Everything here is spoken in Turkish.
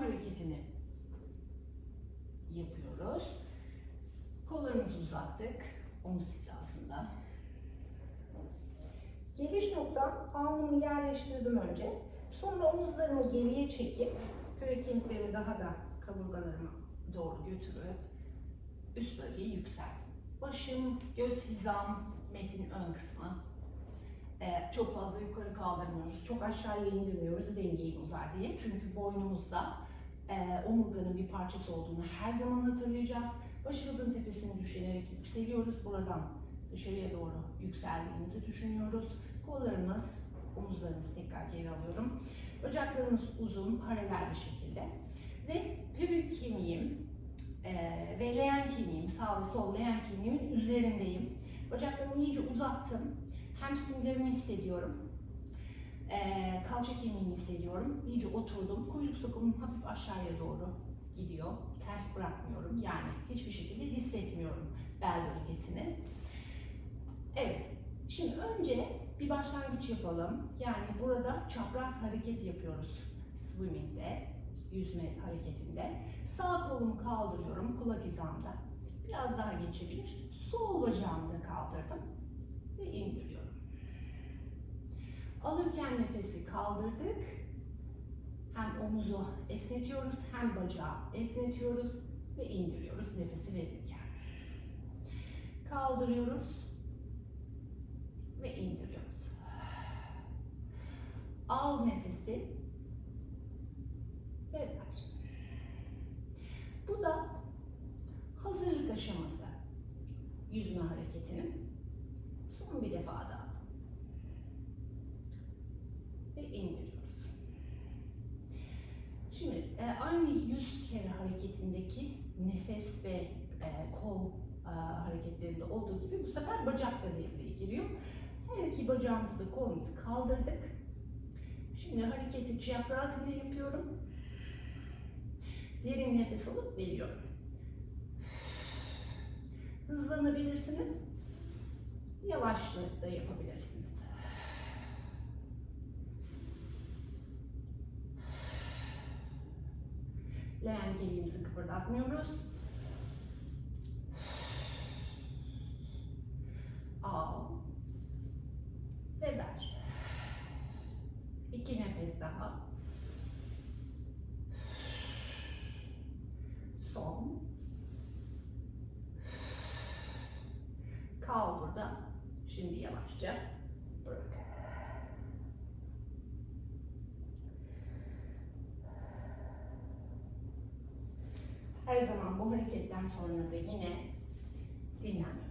hareketini yapıyoruz. Kollarımızı uzattık. Omuz hizasında. Geliş noktam alnımı yerleştirdim önce. Sonra omuzlarımı geriye çekip kürek daha da kaburgalarıma Doğru götürüp üst bölgeyi yükseltin. Başım, göz hizam, metin ön kısmı. Ee, çok fazla yukarı kaldırmıyoruz. Çok aşağıya indirmiyoruz dengeyi bozar diye. Çünkü boynumuzda e, omurganın bir parçası olduğunu her zaman hatırlayacağız. Başımızın tepesini düşünerek yükseliyoruz. Buradan dışarıya doğru yükseldiğimizi düşünüyoruz. Kollarımız, omuzlarımızı tekrar geri alıyorum. Bacaklarımız uzun, paralel bir şekilde. Ve pubik kemiğim e, ve leğen kemiğim, sağ ve sol leğen kemiğimin üzerindeyim. Bacaklarımı iyice uzattım. Hamstringlerimi hissediyorum. E, kalça kemiğimi hissediyorum. İyice oturdum. Kuyruk sokumum hafif aşağıya doğru gidiyor. Ters bırakmıyorum. Yani hiçbir şekilde hissetmiyorum bel bölgesini. Evet. Şimdi önce bir başlangıç yapalım. Yani burada çapraz hareket yapıyoruz swimming'de, yüzme hareketinde. Sağ kolumu kaldırıyorum kulak hizamda. Biraz daha geçebilir. Sol bacağımı da kaldırdım ve indiriyorum. Alırken nefesi kaldırdık. Hem omuzu esnetiyoruz hem bacağı esnetiyoruz ve indiriyoruz nefesi verirken. Kaldırıyoruz ve indiriyoruz. Al nefesi ve ver. Bu da hazırlık aşaması yüzme hareketinin. Son bir defa daha. Ve indiriyoruz. Şimdi e, aynı yüz kere hareketindeki nefes ve e, kol e, hareketlerinde olduğu gibi bu sefer bacak da devreye giriyor. Her iki bacağımızı kolumuzu kaldırdık. Şimdi hareketi çapraz ile yapıyorum. Derin nefes alıp veriyorum. Hızlanabilirsiniz. Yavaşla da yapabilirsiniz. Leğen kemiğimizi kıpırdatmıyoruz. Al. Ve ver. İki nefes daha. Son. Kal burada. Şimdi yavaşça bırak. Her zaman bu hareketten sonra da yine dinlenme